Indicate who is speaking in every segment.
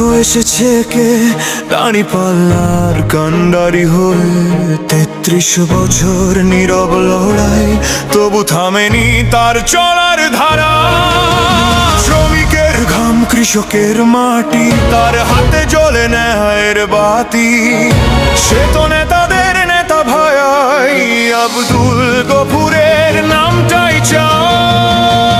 Speaker 1: দেখো এসেছে কে? দাঁড়ি পাল্লার কান্ডারি হয়ে তেত্রিশ বছর নীরব লড়াই, তবু থামেনি তার চলার ধারা। শ্রমিকের ঘাম কৃষকের মাটি, তার হাতে জ্বলে ন্যায়ের বাতি। সে তো নেতাদের নেতা ভাই, আব্দুল গফুরের নামটাই চাই।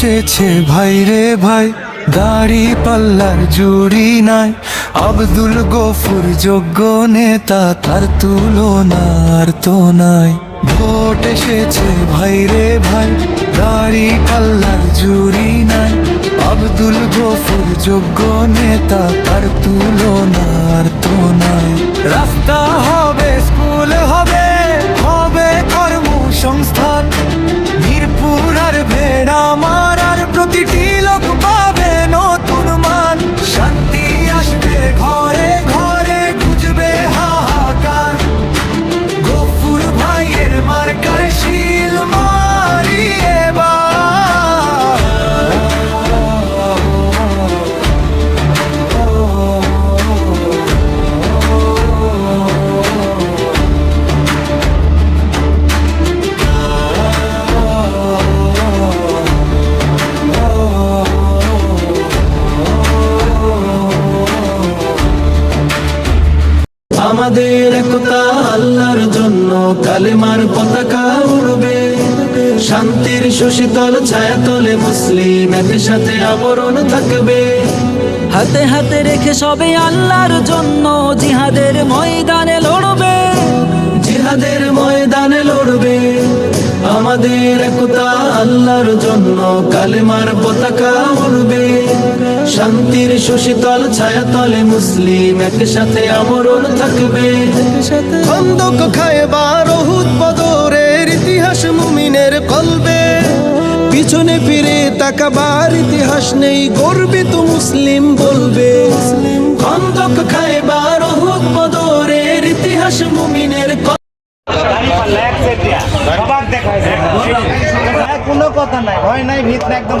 Speaker 1: এসেছে ভাই রে ভাই, দাড়ি পাল্লার জুড়ি নাই। আব্দুল গফুর যোগ্য নেতা, তার তুলনার তো নাই। ভোট এসেছে ভাই রে ভাই, দাড়ি পাল্লার জুড়ি নাই। আব্দুল গফুর যোগ্য নেতা, তার তুলনার তো নাই। রাস্তা হবে, স্কুল হবে হবে কর্মসংস্থান। মিরপুর আর ভেড়া
Speaker 2: শান্তির সুশীতল ছায়াতলে মুসলিম এর সাথে আবরণ থাকবে।
Speaker 3: হাতে হাতে রেখে সবে আল্লাহর জন্য জিহাদের ময়দানে লড়বে।
Speaker 2: জিহাদের ময়দানে লড়বে। আমাদের একতা আল্লাহর জন্য কালেমার পতাকা উড়বে। শান্তির সুশীতল ছায়াতলে মুসলিম একসাথে আমরণ থাকবে।
Speaker 1: খন্দক খায়বার অহুদ বদরের ইতিহাস মুমিনের কলবে।
Speaker 2: পিছনে ফিরে তাকাবার ইতিহাস নেই, গর্বিত মুসলিম বলবে। খন্দক খাইবার অহুদ বদরের ইতিহাস মুমিনের
Speaker 4: কোনো কথা নাই, ভয় নাই, ভিত একদম।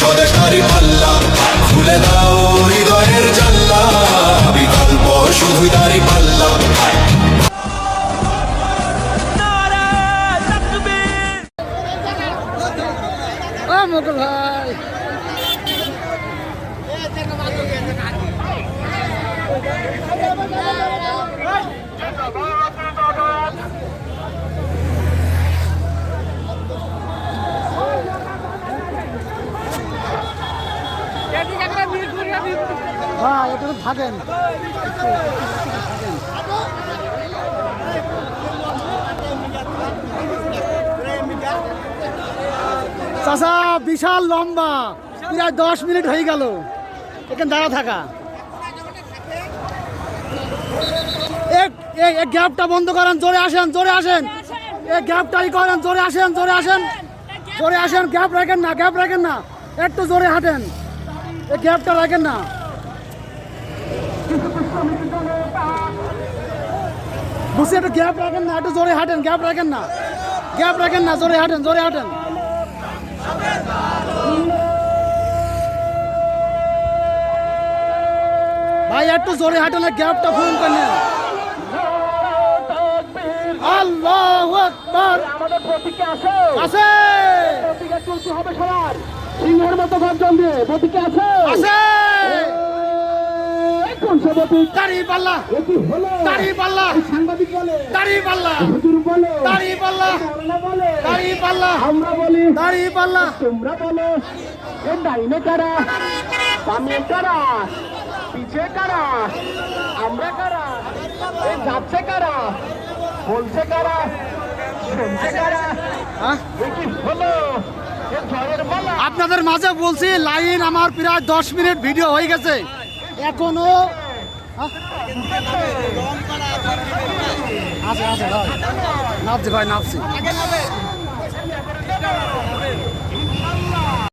Speaker 5: স্বদেশ দাঁড়ি পাল্লা খুলে দাও হৃদয়ের জাল্লা বিকল্প শুধু দাঁড়ি পাল্লা।
Speaker 4: চাচা, বিশাল লম্বা। প্রায় দশ মিনিট হয়ে গেল। এখানে দাঁড়া থাকা। এই গ্যাপটা বন্ধ করেন, জোরে আসেন জোরে আসেন। এই গ্যাপটাই করেন, জোরে আসেন জোরে আসেন। জোরে আসেন, গ্যাপ রাখেন না, গ্যাপ রাখেন না। একটু জোরে হাঁটেন। এই গ্যাপটা রাখেন না। বুঝছি একটু গ্যাপ রাখেন না একটু জোরে হাঁটেন গ্যাপ রাখেন না। গ্যাপ রাখেন না জোরে হাঁটেন জোরে হাঁটেন। ভাই একটু জোরে হাঁটে না গ্যাপটা ফোন করে নেন। আল্লাহু আকবার।
Speaker 6: আমাদের প্রতীকে আছে
Speaker 4: আছে
Speaker 6: চলতে হবে সবার। সিংহের মতো গর্জন দিয়ে প্রতীকে আছে?
Speaker 4: আছে!
Speaker 6: কোন সে প্রতীক
Speaker 4: দাড়ি পাল্লা।
Speaker 6: এটি হলো
Speaker 4: দাড়ি পাল্লা।
Speaker 6: সাংবাদিক বলে।
Speaker 4: দাড়ি পাল্লা।
Speaker 6: হুজুর বলে।
Speaker 4: দাড়ি পাল্লা।
Speaker 6: মৌলানা বলে।
Speaker 4: দাড়ি পাল্লা।
Speaker 6: আমরা বলি
Speaker 4: দাড়ি পাল্লা।
Speaker 6: তোমরা বলো এ ডাইনে কারা? সামনে কারা? পিছে কারা? আমরা কারা? এ যাচ্ছে কারা? বলছে কারা? শুনছে কারা?
Speaker 4: হ্যাঁ?
Speaker 6: এ কি হলো এ জয়ের মালা
Speaker 4: আপনাদের মাঝে বলছি, লাইন আমার প্রায় দশ মিনিট ভিডিও হয়ে গেছে। এখনও আচ্ছা আচ্ছা আছে, ভাই। নাপছি ভাই, নামছি।